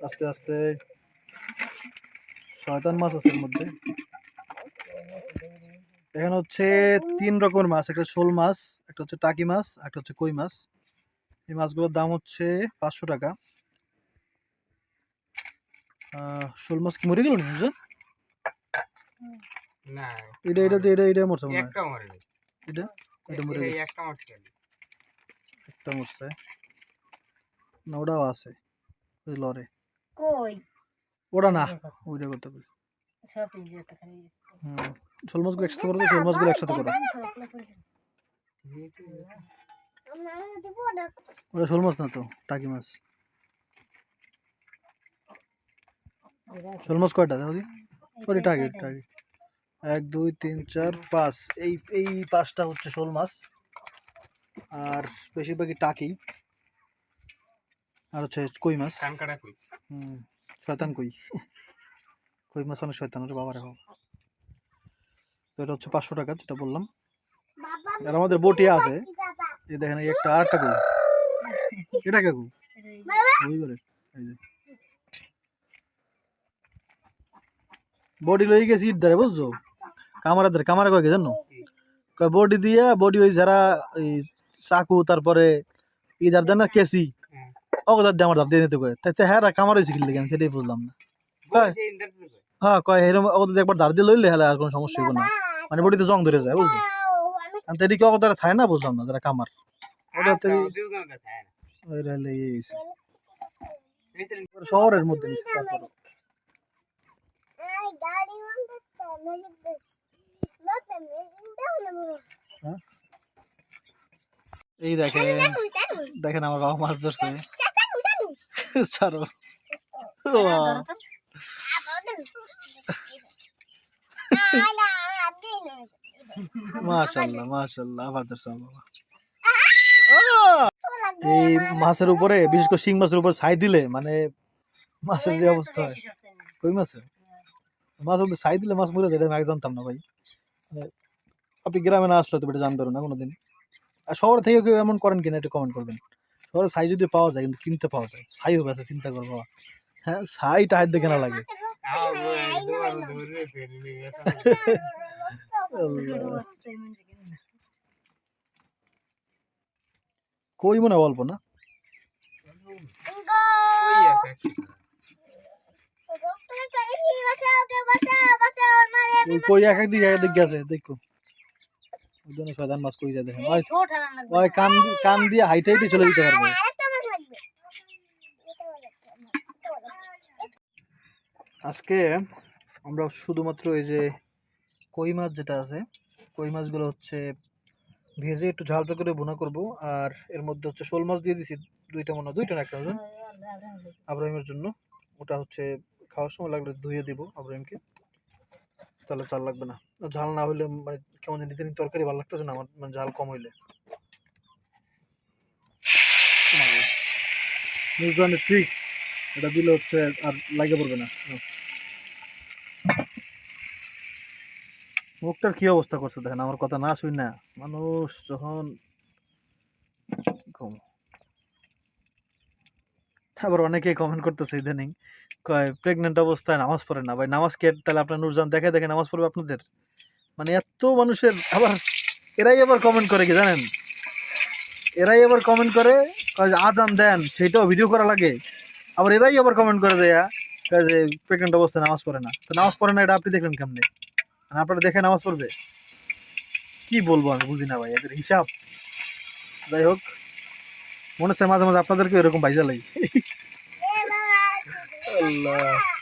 আস্তে আস্তে। শয়তান মাছ আছে এর মধ্যে। এখানে হচ্ছে তিন রকমের মাছ একটা শোল মাছ একটা হচ্ছে টাকি মাছ একটা হচ্ছে কই মাছ। এই মাছগুলোর দাম হচ্ছে পাঁচশো টাকা। শোল মাছ কি মরে গেল না। এটা এটা এটা এটা মরছে মনে হয়। এটা? এটা মরে গেছে। একটা মরছে। না ওটাও আছে। লরে। কই? ওটা না। ওইটা করতে পারি সব যেতে খালি হুম। শোল মাছগুলো একসাথে করো তো শোল মাছগুলো একসাথে করো। ওটা শোল মাছ না তো টাকি মাছ। শোল মাছ কয়টা দেখো ওটা টাকি টাকি এক দুই তিন চার পাঁচ। এই এই পাঁচটা হচ্ছে শোল মাছ আর বেশিরভাগই টাকি। আর হচ্ছে কই মাছ? কান কই। হুম শয়তান কই? কই মাছ অনেক শয়তান ওটা বাবা। রাখো তো এটা হচ্ছে পাঁচশো টাকা যেটা বললাম। আর আমাদের বটিয়া আছে। এই দেখেন এই একটা আর একটা কই? এটা কে কই? ওই করে এই যে। বডি লই গেছি ইট ধরে বুঝছ? কামারা ধরে কামারা কয় কি জানো? বডি দিয়ে বডি ওই যারা এই চাকু তারপরে ইদার দেন না কেসি। অগদার দিয়ে আমার ধাপ দিয়ে নিতে কয়। তাই তো হ্যাঁ কামার হয়েছে কিনলে কেন সেটাই বুঝলাম না। হ্যাঁ কয় এরকম অগদার একবার ধার দিয়ে লইলে হলে আর কোনো সমস্যা হবে না। মানে বডিতে জং ধরে যায় আর তো এদিকে অগদারে থাকে না বুঝলাম না যারা কামার। আচ্ছা শহরের মধ্যে হ্যাঁ? এই দেখেন দেখেন আমার বাবা মাছ ধরছে। ছাড়ো। মাশাল্লাহ মাশাল্লাহ আবার ধরছে বাবা। এই মাছের উপরে বিশেষ করে শিং মাছের উপর ছাই দিলে মানে মাছের যে অবস্থা হয়। কই মাছের মাছ ছাই দিলে মাছ মরে যায় আমি আগে জানতাম না ভাই। মানে আপনি গ্রামে না আসলে তো এটা জানতে পারো না কোনোদিন। আর শহর থেকে কেউ এমন করেন কিনা একটু কমেন্ট করবেন। শহরে ছাই যদি পাওয়া যায় কিন্তু কিনতে পাওয়া যায়। ছাই হবে আচ্ছা চিন্তা করব। হ্যাঁ ছাই টাইট দেখে না লাগে। কই মনে অল্প না? কই আছে? এক এক দিকে এক এক দিকে গেছে দেখো। ওই জন্য শয়তান মাছ কই দেখেন ওই কান কান দিয়ে হাইটে হাইটে চলে যেতে পারবে। আজকে আমরা শুধুমাত্র এই যে কই মাছ যেটা আছে কই মাছগুলো হচ্ছে ভেজে একটু ঝাল করে ভুনা করব আর এর মধ্যে হচ্ছে শোল মাছ দিয়ে দিছি দুইটা মনে দুইটা না একটা হবে আব্রাহিমের জন্য। ওটা হচ্ছে খাওয়ার সময় লাগলে ধুয়ে দিব আব্রাহিমকে। তাহলে চাল লাগবে না। ঝাল না হইলে মানে কেমন জানি ইদানিং তরকারি ভালো লাগতেছে না আমার মানে ঝাল কম হইলে। নিউজিল্যান্ডের ঠিক এটা দিলে হচ্ছে আর লাগে পড়বে না। মুখটার কি অবস্থা করছে দেখেন আমার কথা না শুই না মানুষ যখন কম আবার অনেকেই কমেন্ট করতেছে ইদানিং কয় প্রেগনেন্ট অবস্থায় নামাজ পড়ে না। ভাই নামাজ কে তাহলে আপনার নুরজান দেখে দেখে নামাজ পড়বে আপনাদের? মানে এত মানুষের আবার এরাই আবার কমেন্ট করে কি জানেন? এরাই আবার কমেন্ট করে আজান দেন সেটাও ভিডিও করা লাগে। আবার এরাই আবার কমেন্ট করে দেয়া যে প্রেগনেন্ট অবস্থায় নামাজ পড়ে না। তো নামাজ পড়ে না এটা আপনি দেখলেন কেমনে? মানে আপনারা দেখে নামাজ পড়বে? কি বলব আমি বুঝি না ভাই এদের হিসাব। যাই হোক মনে হচ্ছে মাঝে মাঝে আপনাদেরকে এরকম বাইজা লাগে। আল্লাহ।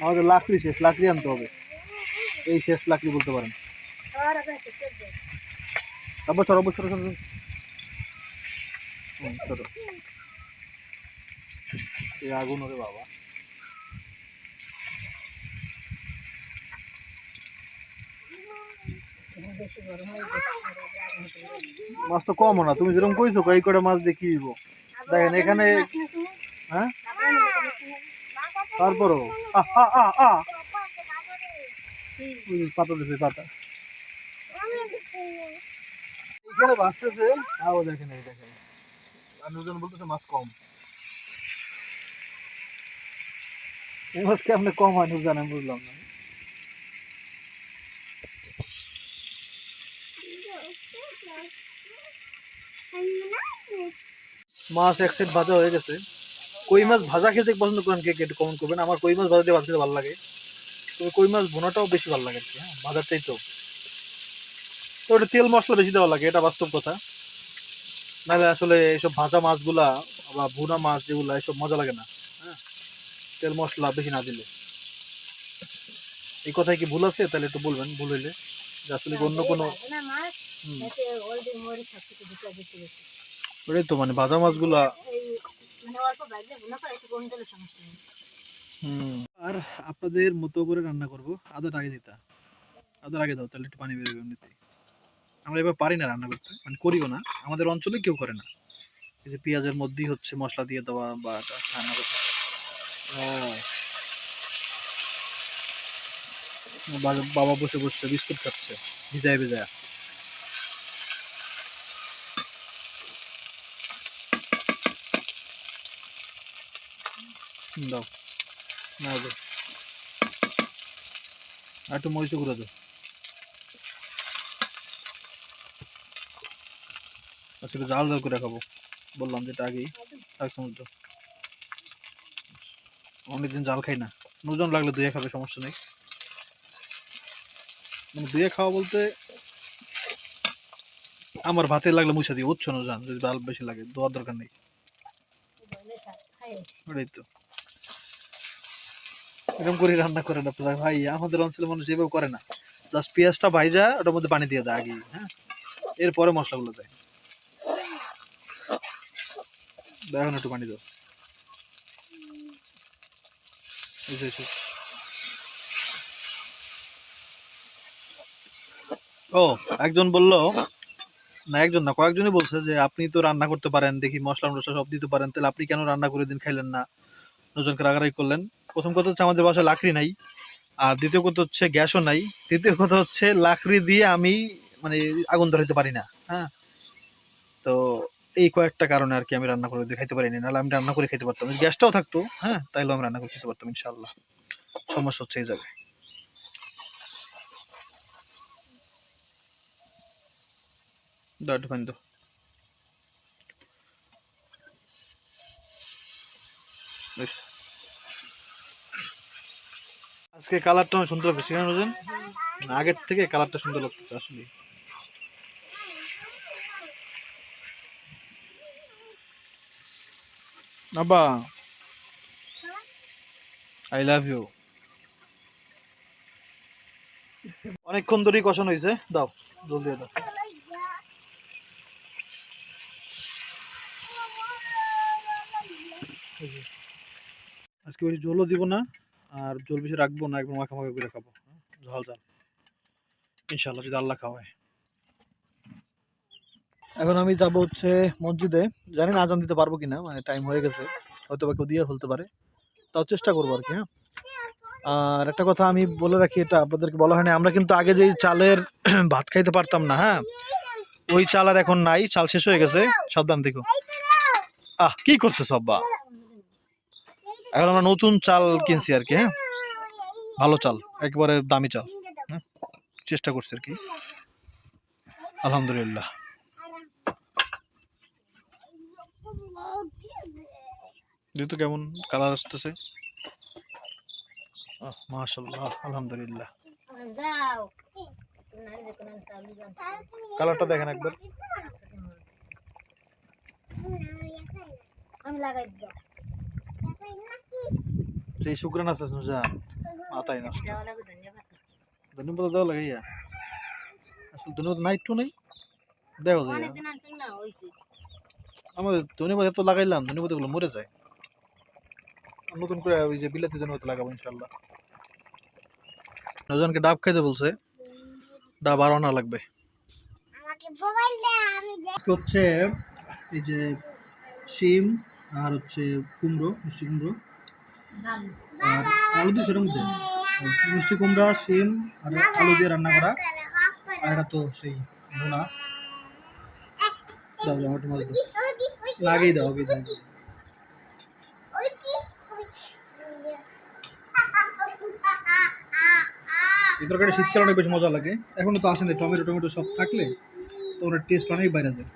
আমাদের লাকড়ি শেষ লাকড়ি আনতে হবে। এই শেষ লাকড়ি বলতে পারেন। হুম, চলো আগুন বাবা। মাছ তো কম না। তুমি যেরকম কইছো এই করে মাছ দেখিয়ে দেখেন এখানে হ্যাঁ? তারপরও? পাতা দিছে, পাতা। মাছ কম। এই মাছ কম হয় মাছ এক সেট ভাজা হয়ে গেছে। কই মাছ ভাজা খেতে পছন্দ করেন কে একটু কমেন্ট করবেন? আমার কই মাছ ভাজা দিয়ে ভাত খেতে ভালো লাগে। তবে কই মাছ ভুনাটাও বেশি ভালো লাগে আর কি হ্যাঁ ভাজার চাইতেও তো। ওটা তেল মশলা বেশি দেওয়া লাগে এটা বাস্তব কথা। নাহলে আসলে এইসব ভাজা মাছগুলা বা ভুনা মাছ যেগুলা এসব মজা লাগে না হ্যাঁ। তেল মশলা বেশি না দিলে। এই কথায় কি ভুল আছে? তাহলে একটু বলবেন ভুল হইলে। যে আসলে অন্য কোনো ওটাই তো মানে ভাজা মাছগুলা। আর আপনাদের মতো করে রান্না করব আদার আগে দিতা। আদার আগে দাও, তাহলে একটু পানি বেরোবে এমনিতে। আমরা এবার পারি না রান্না করতে মানে করিও না। আমাদের অঞ্চলে কেউ করে না। এই যে পেঁয়াজের মধ্যেই হচ্ছে মশলা দিয়ে দেওয়া বা রান্না করতে। বাবা বসে বসে বিস্কুট খাচ্ছে, ভিজায় ভিজায়। দাও। না দাও আর একটু মরিচ করে দাও আজকে জাল জাল করে খাব। বললাম যেটা আগেই। এক চামচ দাও অনেকদিন জাল খাই না। নুজন লাগলে দুয়ে খাবে সমস্যা নেই। মানে দুয়ে খাওয়া বলতে আমার ভাতে লাগলে মুছা দিই বুঝছ না জান? যদি জাল বেশি লাগে দোয়ার দরকার নেই। ওটাই তো। এরকম করে রান্না করেন আপনারা। ভাই, আমাদের অঞ্চলে মানুষ এভাবে করে না। জাস্ট পেঁয়াজটা ভাইজা, ওটার মধ্যে পানি দিয়ে দেয় আগে হ্যাঁ? এরপরে মশলাগুলো দেয়। এখন একটু পানি দাও। ও, একজন বলল, না, একজন না, কয়েকজনই বলছে যে, আপনি তো রান্না করতে পারেন, দেখি মশলা মশলা সব দিতে পারেন, তাহলে আপনি কেন রান্না করে দিন, খাইলেন না? দুজনকে রাগারাগি করলেন। প্রথম কথা হচ্ছে আমাদের বাসায় লাকড়ি নাই, আর দ্বিতীয় কথা হচ্ছে গ্যাসও নাই। তৃতীয় কথা হচ্ছে লাকড়ি দিয়ে আমি মানে আগুন ধরাইতে পারি না হ্যাঁ? তো এই কয়েকটা কারণে আর কি আমি রান্না করে খাইতে পারিনি, নাহলে আমি রান্না করে খেতে পারতাম। গ্যাসটাও থাকতো হ্যাঁ? তাহলে আমি রান্না করে খেতে পারতাম ইনশাল্লাহ সমস্যা হচ্ছে এই জায়গায়। পানি বেশ। আজকে কালারটা সুন্দর লাগছে কেন বুঝেন আগের থেকে কালারটা সুন্দর লাগতেছে আসলে আব্বা আই লাভ ইউ অনেকক্ষণ ধরেই কষানো হয়েছে, দাও, জলদি দাও আজকে ওই জলও দিব না। আর জল বেশি রাখব না একদম মাখা মাখা করে খাব? ঝাল ঝাল। ইনশাল্লাহ যদি আল্লাহ খাওয়ায়। এখন আমি যাব হচ্ছে মসজিদে। জানি না আজান দিতে পারব কিনা মানে টাইম হয়ে গেছে। হয়তো বা কেউ দিয়ে ফেলতে পারে। তাও চেষ্টা করব আর কি হ্যাঁ। আর একটা কথা আমি বলে রাখি, এটা আপনাদেরকে বলা হয়নি। আমরা কিন্তু আগে যেই চালের ভাত খাইতে পারতাম না হ্যাঁ। ওই চাল আর এখন নাই, চাল শেষ হয়ে গেছে। সাবধান দেখো আহ, কি করছে সব্বা এখন আমরা নতুন চাল কিনছি আর কি হ্যাঁ? ভালো চাল, একেবারে দামি চাল হ্যাঁ? চেষ্টা করছি আর কি। আলহামদুলিল্লাহ। যেহেতু কেমন? কালার আসতেছে? মাশাল্লাহ আলহামদুলিল্লাহ। কালারটা দেখেন একবার। আমি লাগাই দাও সেই শুক্রান আছে নুজান মাথায় নষ্ট ধন্যবাদ ধন্যবাদ দেওয়া লাগে ইয়া আসলে ধন্যবাদ নাই একটু নেই দেখো যে অনেকদিন আনছেন না হয়েছে আমাদের ধন্যবাদ এত লাগাইলাম ধন্যবাদগুলো মরে যায় নতুন করে ওই যে বিলাতি ধন্যবাদ লাগাবো ইনশাল্লাহ নজনকে ডাব খাইতে বলছে ডাব আরও না লাগবে হচ্ছে এই যে শিম আর হচ্ছে কুমড়ো মিষ্টি কুমড়ো। আর আলু দিয়ে সেটার মধ্যে মিষ্টি কুমড়া শিম আর আলু দিয়ে রান্না করা। আর এটা তো সেই ভুনা। দাও দাও মাছ দাও না, আগেই দাও দাও। এই তরকারি শীতকালে অনেক বেশি মজা লাগে। এখনও তো আসেনি। টমেটো টমেটো সব থাকলে তো ওনার টেস্ট অনেক বাইরে যায়।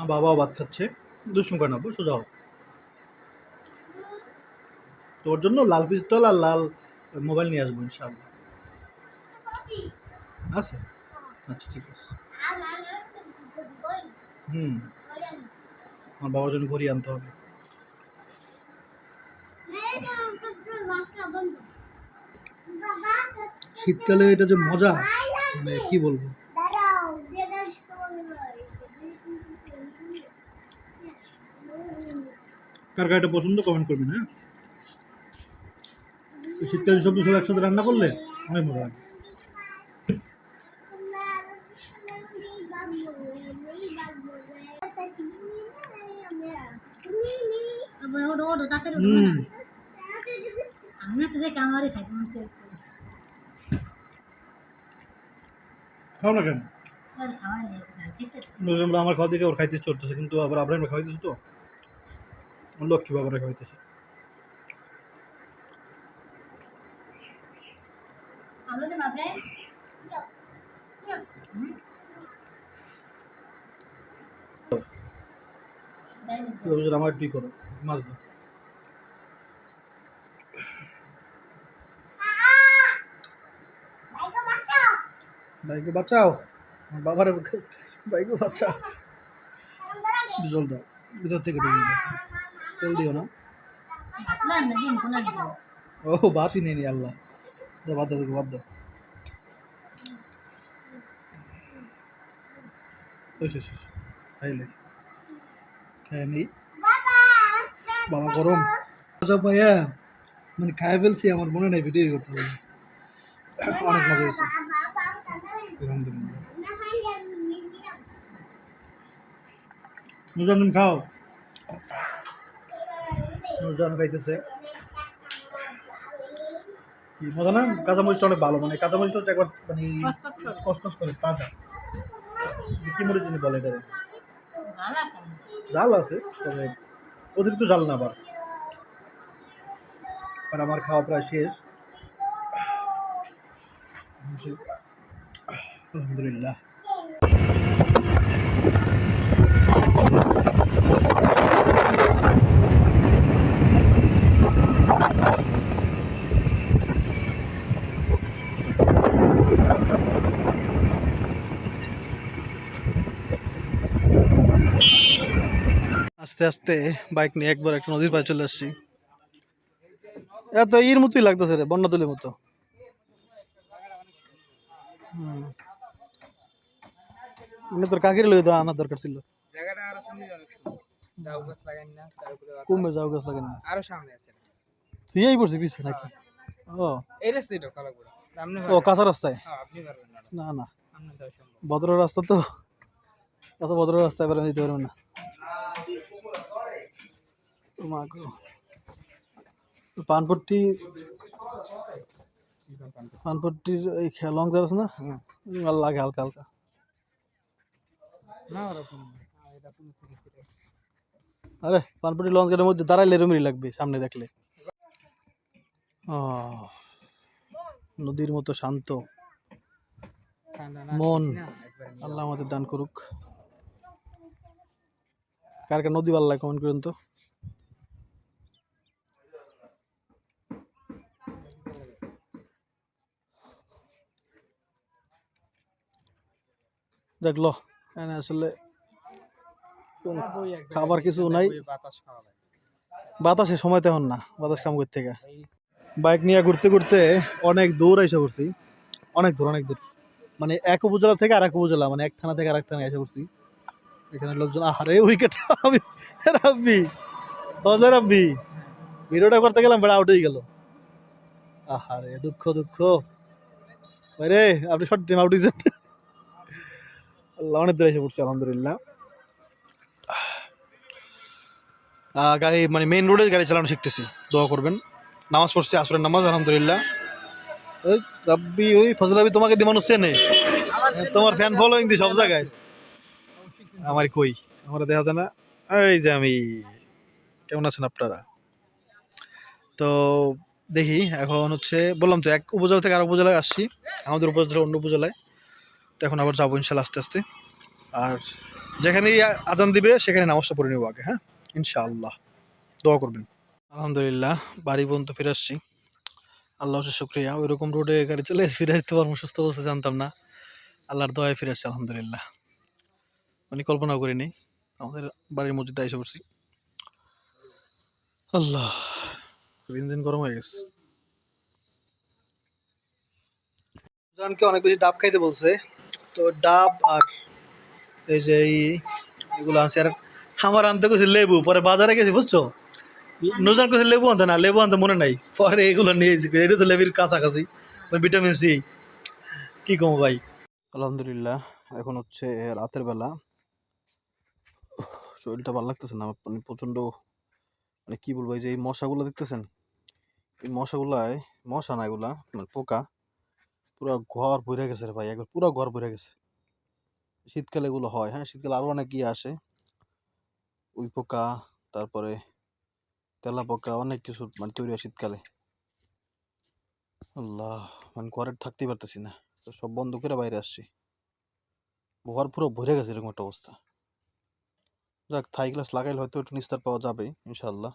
আমার বাবাও ভাত খাচ্ছে। দুষ্টুম করে নেব সোজা হোক তোর জন্য লাল পিস্তল আর লাল মোবাইল নিয়ে আসব, ইনশাআল্লাহ। আছে? আচ্ছা ঠিক আছে। হুম। আমার বাবার জন্য ঘড়ি আনতে হবে। শীতকালে এটা যে মজা মানে কি বলব? কার কার এটা পছন্দ কমেন্ট করবেন হ্যাঁ? এই শীতকালে সবজি সব একসাথে রান্না করলে অনেক মজা লাগে আবার। খাও না কেন? আমার খাওয়া দেখে ওর খাইতে চলতেছে কিন্তু আবার আব্রাহিম খাওয়াইতেছে তো। লক্ষ্মী বাবারা? নজরুল আমার তুই করো মাছ দাও। বাইকে বাঁচাও। বাবার বাইকে বাঁচাও। জল দাও ভিতর থেকে তেল দিও না। ও বাতই নেই নি আল্লাহ। বাদ দাও বাদ দাও খাইলে। খাই নেই বাবা গরম। মজা পাইয়া মানে খাই ফেলছি আমার মনে নেই ভিডিও করতে হবে অনেক মজা হয়েছে। আলহামদুলিল্লাহ। খাও। নুরজান খাইতেছে। মজা না? কাঁচামরিচটা অনেক ভালো মানে কাঁচামরিচটা হচ্ছে একবার মানে কসকস করে। তাজা। কি মরিচ জানি বলে এটা। জাল আছে। তবে অতিরিক্ত জাল না আবার। আর আমার খাওয়া প্রায় শেষ। আলহামদুলিল্লাহ। আস্তে আস্তে বাইক নিয়ে একবার একটা নদীর পাড়ে চলে আসছি। এত ইর মতোই লাগতেছে রে বন্যাতুলির মতো। মানে তোর কাকির লই তো আনা দরকার ছিল। কমবে যাও গাছ লাগে না আরও সামনে আছে। তুই এই পড়ছিস পিছিয়ে নাকি? ও। এই রাস্তায় ও কাঁচা রাস্তায়? হ্যাঁ, না। না ভদ্র রাস্তা তো। এত ভদ্র রাস্তায় এবার যেতে পারব না। ও মা পানপট্টি পানপট্টির এই লং জার আছে না? আর লাগে হালকা হালকা। হ্যাঁ। আরে পানপট্টি লঞ্চ গাড়ির মধ্যে দাঁড়াইলে এরমই লাগবে সামনে দেখলে। আহ, নদীর মতো শান্ত। মন। আল্লাহ আমাদের দান করুক। কার কার নদী ভালো লাগে কমেন্ট করুন তো। দেখল। আসলে একবারে খাবার কিছু নাই। বাতাস সময় তেমন না বাতাস কাম করতে গা বাইক নিয়ে ঘুরতে ঘুরতে অনেক দূর এসে পড়ছি। অনেক দূর অনেক দূর। মানে এক উপজেলা থেকে আর এক উপজেলা মানে এক থানা থেকে আর এক থানায় এসে পড়ছি। এখানে লোকজন আহারে উইকেট আমি রাব্বি বজলে রাব্বি। ভিডিওটা করতে গেলাম বেড়া আউট হয়ে গেল। আহারে দুঃখ দুঃখ। রে আপনি শর্ট টাইম আউট হয়েছেন। আল্লাহ অনেক এসে পড়ছি আলহামদুলিল্লাহ গাড়ি মানে মেইন রোডে গাড়ি চালানো শিখতেছি। দোয়া করবেন। নামাজ পড়ছি, আসরের নামাজ, আলহামদুলিল্লাহ। ওই রাব্বি, ওই ফজল রাব্বি তোমাকে দিয়ে মানুষ চেনে তোমার ফ্যান ফলোইং দি সব জায়গায়। আমার কই? আমার দেখা যায় না। এই যে আমি, কেমন আছেন আপনারা? তো দেখি, এখন হচ্ছে, বললাম তো, এক উপজেলা থেকে আর উপজেলায় আসছি। আমাদের উপজেলা অন্য উপজেলায়। তো এখন আবার যাব ইনশাল্লাহ আস্তে আস্তে। আর যেখানেই আদান দিবে, সেখানে নামাজটা পড়ে নেব আগে হ্যাঁ? ইনশাআল্লাহ। দোয়া করবেন। আলহামদুলিল্লাহ, বাড়ি পর্যন্ত ফিরে আসছি। আল্লাহ শুক্রিয়া। ওইরকম রোডে গাড়ি চলে ফিরে আসতে পারব, সুস্থ অবস্থা জানতাম না। আল্লাহর দোয়ায় ফিরে আসছি, আলহামদুলিল্লাহ। মানে কল্পনাও করিনি, আমাদের বাড়ির মসজিদে এসে পড়ছি। আল্লাহ দিন গরম হয়ে গেছে। জানকে অনেক বেশি ডাব খাইতে বলছে। তো ডাব আর এই যে এগুলো আছে আর আমার আনতে গেছি লেবু, পরে বাজারে গেছি, বুঝছ? নুজান কাছে লেবু আনতে, না, লেবু আনতে মনে নাই। পরে এগুলো নিয়েছি এটা তো লেবির কাছাকাছি ভিটামিন সি। কি কম ভাই? আলহামদুলিল্লাহ, এখন হচ্ছে রাতের বেলা। শরীরটা ভালো লাগতেছে না মানে প্রচণ্ড মানে কি বলব, এই যে এই মশাগুলো দেখতেছেন? এই মশাগুলায়, মশা না এগুলা মানে পোকা। পুরো ঘর ভরে গেছে রে ভাই, একবার পুরো ঘর ভরে গেছে। শীতকালে এগুলো হয় হ্যাঁ শীতকালে আরও অনেক ইয়ে আসে। উই পোকা, তারপরে তেলা পোকা, অনেক কিছু মানে তৈরি হয় শীতকালে। আল্লাহ মানে ঘরে থাকতেই পারতেছি না, তো সব বন্ধ করে বাইরে আসছি। ঘর পুরো ভরে গেছে এরকম একটা অবস্থা। যাক, থাই গ্লাস লাগাইলে হয়তো একটু নিস্তার পাওয়া যাবে ইনশাল্লাহ